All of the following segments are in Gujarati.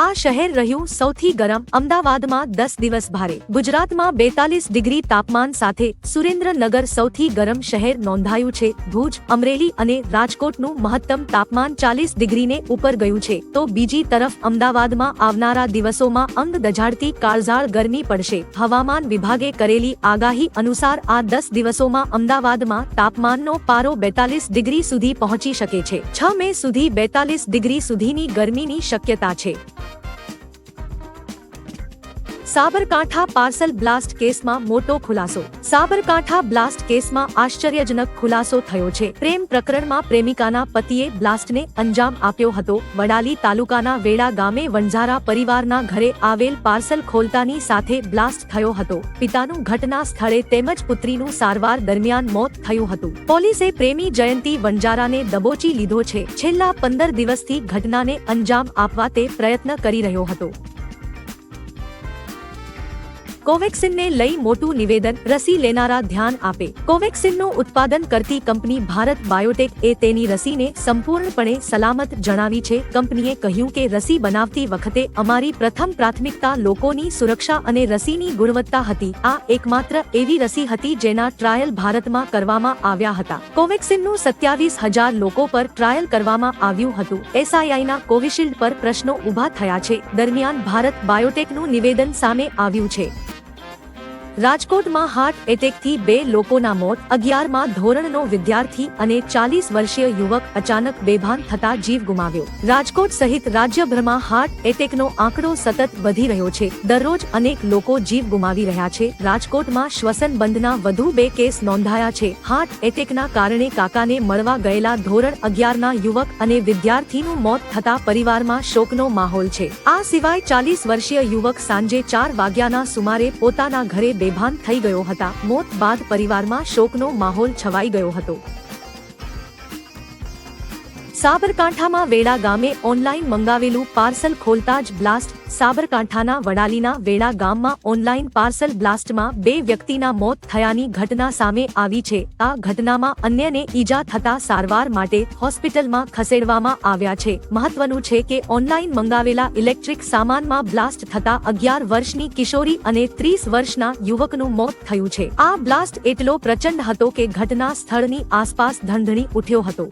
આ શહેર રહ્યું સૌથી ગરમ અમદાવાદમાં દસ દિવસ ભારે. ગુજરાતમાં બેતાલીસ ડિગ્રી તાપમાન સાથે સુરેન્દ્રનગર સૌથી ગરમ શહેર નોંધાયું છે. ભુજ, અમરેલી અને રાજકોટનું મહત્તમ તાપમાન ચાલીસ ડિગ્રીને ઉપર ગયું છે. તો બીજી તરફ અમદાવાદમાં આવનારા દિવસોમાં અંગ દઝાડતી કાળઝાળ ગરમી પડશે. હવામાન વિભાગે કરેલી આગાહી અનુસાર આ દસ દિવસોમાં અમદાવાદમાં તાપમાનનો પારો બેતાલીસ ડિગ્રી સુધી પહોંચી શકે છે. છ મે સુધી બેતાલીસ ડિગ્રી સુધીની ગરમીની શક્યતા છે. સાબરકાંઠા પાર્સલ બ્લાસ્ટ કેસમાં મોટો ખુલાસો. સાબરકાંઠા બ્લાસ્ટ કેસમાં આશ્ચર્યજનક ખુલાસો થયો છે. પ્રેમ પ્રકરણમાં પ્રેમિકાના પતિએ બ્લાસ્ટને અંજામ આપ્યો હતો. વડાલી તાલુકાના વેડા ગામે વણઝારા પરિવારના ઘરે આવેલ પાર્સલ ખોલતાની સાથે બ્લાસ્ટ થયો હતો. પિતાનું ઘટના સ્થળે તેમજ પુત્રીનું સારવાર દરમિયાન મોત થયું હતું. પોલીસે પ્રેમી જયંતી વણઝારાને દબોચી લીધો છે. છેલ્લા પંદર દિવસથી ઘટનાને અંજામ આપવા તે પ્રયત્ન કરી રહ્યો હતો. કોવેક્સિનને લઈ મોટું નિવેદન રસી લેનારા ધ્યાન આપે. કોવેક્સિનનું ઉત્પાદન કરતી કંપની ભારત બાયોટેક એ તેની રસીને સંપૂર્ણપણે સલામત જણાવી છે. કંપનીએ કહ્યું કે રસી બનાવતી વખતે અમારી પ્રથમ પ્રાથમિકતા લોકોની સુરક્ષા અને રસીની ગુણવત્તા હતી. આ એકમાત્ર એવી રસી હતી જેના ટ્રાયલ ભારતમાં કરવામાં આવ્યા હતા. કોવેક્સિનનું સત્યાવીસ હજાર લોકો પર ટ્રાયલ કરવામાં આવ્યું હતું. એસઆઈઆઈના કોવિશિલ્ડ પર પ્રશ્નો ઊભા થયા છે. દરમિયાન ભારત બાયોટેકનું નિવેદન સામે આવ્યું છે. રાજકોટમાં હાર્ટ એટેકથી બે લોકોના મોત, અગિયારમાં ધોરણનો વિદ્યાર્થી અને ચાલીસ વર્ષીય યુવક અચાનક બેભાન થતા જીવ ગુમાવ્યો. રાજકોટ સહિત રાજ્યભરમાં હાર્ટ એટેકનો આંકડો સતત વધી રહ્યો છે. દરરોજ અનેક લોકો જીવ ગુમાવી રહ્યા છે. રાજકોટમાં શ્વસન બંધના વધુ બે કેસ નોંધાયા છે. હાર્ટ એટેકના કારણે કાકાને મળવા ગયેલા ધોરણ અગિયારના યુવક અને વિદ્યાર્થીનું મોત થતા પરિવારમાં શોકનો માહોલ છે. આ સિવાય ચાલીસ વર્ષીય યુવક સાંજે ચાર વાગ્યાના સુમારે પોતાના ઘરે બેભાન થઈ ગયો હતા. મોત બાદ પરિવારમાં શોકનો માહોલ છવાઈ ગયો હતો. સાબરકાંઠામાં વેડા ગામે ઓનલાઈન મંગાવેલું પાર્સલ ખોલતા જ બ્લાસ્ટ સાબરકાંઠાના વડાલીના વેડા ગામમાં ઓનલાઈન પાર્સલ બ્લાસ્ટમાં બે વ્યક્તિના મોત થયાની ઘટના સામે આવી છે. આ ઘટનામાં અન્યને ઈજા થતા સારવાર માટે હોસ્પિટલમાં ખસેડવામાં આવ્યા છે. મહત્વનું છે કે ઓનલાઈન મંગાવેલા ઇલેક્ટ્રિક સામાનમાં બ્લાસ્ટ થતા અગિયાર વર્ષની કિશોરી અને ત્રીસ વર્ષના યુવકનું મોત થયું છે. આ બ્લાસ્ટ એટલો પ્રચંડ હતો કે ઘટના સ્થળની આસપાસ ધણધણી ઉઠ્યો હતો.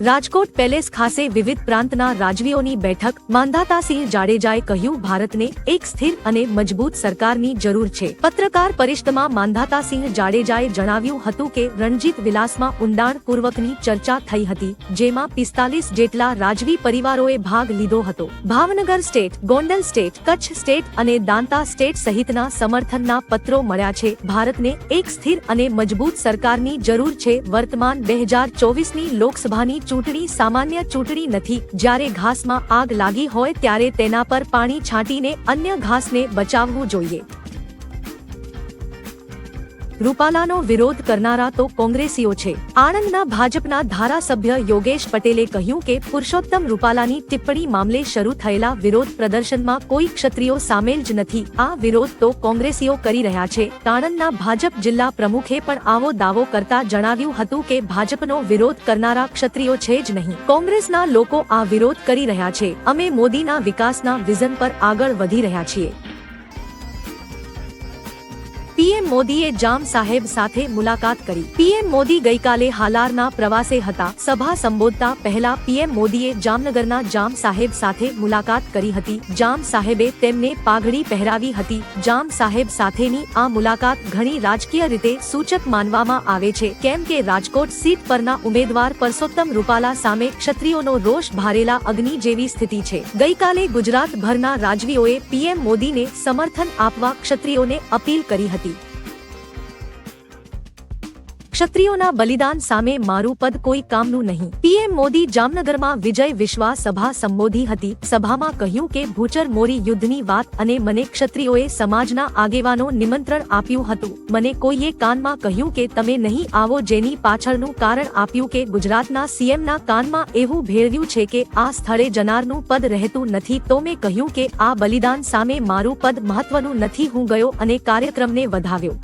રાજકોટ પેલેસ ખાસે વિવિધ પ્રાંતના રાજવીઓની બેઠક માંધાતાસિંહ જાડેજાએ કહ્યું, ભારતને એક સ્થિર અને મજબૂત સરકારની જરૂર છે. પત્રકાર પરિષદમાં માંધાતાસિંહ જાડેજાએ જણાવ્યું હતું કે, રણજીત વિલાસમાં ઊંડાણપૂર્વકની ચર્ચા થઈ હતી, જેમાં પિસ્તાલીસ જેટલા રાજવી પરિવારોએ ભાગ લીધો હતો. Bhavnagar state, Gondal state, Kutch state અને દાંતા સ્ટેટ સહિતના સમર્થનના પત્રો મળ્યા છે. ભારતને એક સ્થિર અને મજબૂત સરકારની જરૂર છે. વર્તમાન બે હજાર ચોવીસની લોકસભાની ચૂંટણી સામાન્ય ચૂંટણી નથી. જ્યારે ઘાસમાં આગ લાગી હોય ત્યારે તેના પર પાણી છાંટીને અન્ય ઘાસને બચાવવું જોઈએ. રૂપાલાનો વિરોધ કરનારા તો કોંગ્રેસીઓ છે. આણંદના ભાજપના ધારાસભ્ય યોગેશ પટેલે કહ્યું કે પુરુષોત્તમ રૂપાલાની ટિપ્પણી મામલે શરૂ થયેલા વિરોધ પ્રદર્શનમાં કોઈ ક્ષત્રિયો સામેલ જ નથી. આ વિરોધ તો કોંગ્રેસીઓ કરી રહ્યા છે. આણંદના ભાજપ જિલ્લા પ્રમુખે પણ આવો દાવો કરતા જણાવ્યું હતું કે ભાજપનો વિરોધ કરનારા ક્ષત્રિયો છે જ નહીં. કોંગ્રેસના લોકો આ વિરોધ કરી રહ્યા છે. અમે મોદીના વિકાસના વિઝન પર આગળ વધી રહ્યા છીએ. પીએમ મોદીએ જામ સાહેબ સાથે મુલાકાત કરી. પીએમ મોદી ગઈકાલે હાલારના પ્રવાસે હતા. સભા સંબોધતા પહેલા પીએમ મોદીએ જામનગરના જામ સાહેબ સાથે મુલાકાત કરી હતી. જામ સાહેબે તેમને પાઘડી પહેરાવી હતી. જામ સાહેબ સાથેની આ મુલાકાત ઘણી રાજકીય રીતે સૂચક માનવામાં આવે છે. કેમ કે રાજકોટ સીટ પરના ઉમેદવાર પરસોત્તમ રૂપાલા સામે ક્ષત્રિયોનો રોષ ભારેલા અગ્નિ જેવી સ્થિતિ છે. ગઈકાલે ગુજરાતભરના રાજવીઓએ પીએમ મોદીને સમર્થન આપવા ક્ષત્રિયોને અપીલ કરી હતી. ક્ષત્રિયોના બલિદાન સામે મારું પદ કોઈ કામનું નહીં. પીએમ મોદી જામનગરમાં વિજય વિશ્વાસ સભા સંબોધી હતી. સભામાં કહ્યું કે ભૂચર મોરી યુદ્ધની વાત અને મને ક્ષત્રિયોએ સમાજના આગેવાનો નિમંત્રણ આપ્યું હતું. મને કોઈએ કાનમાં કહ્યું કે તમે નહીં આવો જેની પાછળનું કારણ આપ્યું કે ગુજરાતના સીએમના કાનમાં એવું ભેળવ્યું છે કે આ સ્થળે જનારનું પદ રહેતું નથી. તો મેં કહ્યું કે આ બલિદાન સામે મારું પદ મહત્વનું નથી. હું ગયો અને કાર્યક્રમને વધાવ્યો.